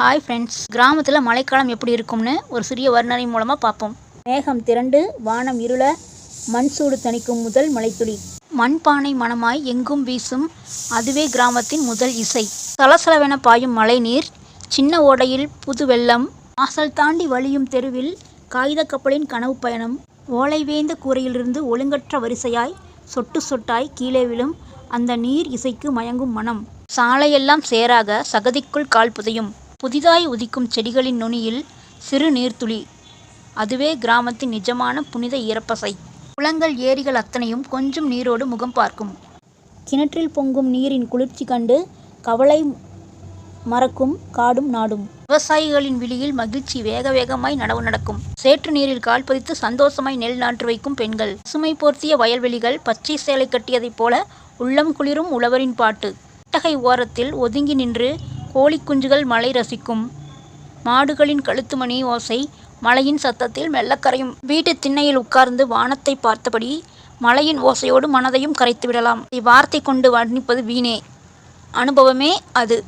Hi friends கிராமத்தில் மழைக்காலம் எப்படி இருக்கும்னு ஒரு சிறிய வர்ணனை மூலமாக பார்ப்போம். மேகம் திரண்டு வானம் இருள மண் சூடு தணிக்கும் முதல் மலைத்துளி மண்பானை மணமாய் எங்கும் வீசும் அதுவே கிராமத்தின் முதல் இசை. சலசலவென பாயும் மழைநீர் சின்ன ஓடையில் புது வெள்ளம் வாசல் தாண்டி வழியும் தெருவில் காகித கப்பலின் கனவு பயணம் ஓலை வேந்த கூரையிலிருந்து ஒழுங்கற்ற வரிசையாய் சொட்டு சொட்டாய் கீழே விழும் அந்த நீர் இசைக்கு மயங்கும் மனம். சாலையெல்லாம் சேராக சகதிக்குள் கால் புதையும். புதிதாய் உதிக்கும் செடிகளின் நுனியில் சிறு நீர்த்துளி. அதுவே கிராமத்தின் நிஜமான புனித ஈரப்பசை. குளங்கள் ஏரிகள் அத்தனையும் கொஞ்சம் நீரோடு முகம் பார்க்கும். கிணற்றில் பொங்கும் நீரின் குளிர்ச்சி கண்டு கவலை மறக்கும் காடும் நாடும். விவசாயிகளின் விழியில் மகிழ்ச்சி வேக வேகமாய் நடவு நடக்கும். சேற்று நீரில் கால் பதித்து சந்தோஷமாய் நெல் நாற்று வைக்கும் பெண்கள். சுமை போர்த்திய வயல்வெளிகள் பச்சை சேலை கட்டியதைப் போல உள்ளம் குளிரும் உழவரின் பாட்டு. அட்டகை ஓரத்தில் ஒதுங்கி நின்று கோழிக்குஞ்சுகள் மலை ரசிக்கும். மாடுகளின் கழுத்துமணி ஓசை மழையின் சத்தத்தில் மெல்லக்கரையும் வீட்டு திண்ணையில் உட்கார்ந்து வானத்தை பார்த்தபடி மழையின் ஓசையோடு மனதையும் கரைத்து விடலாம் வார்த்தை கொண்டு வர்ணிப்பது வீணே. அனுபவமே அது.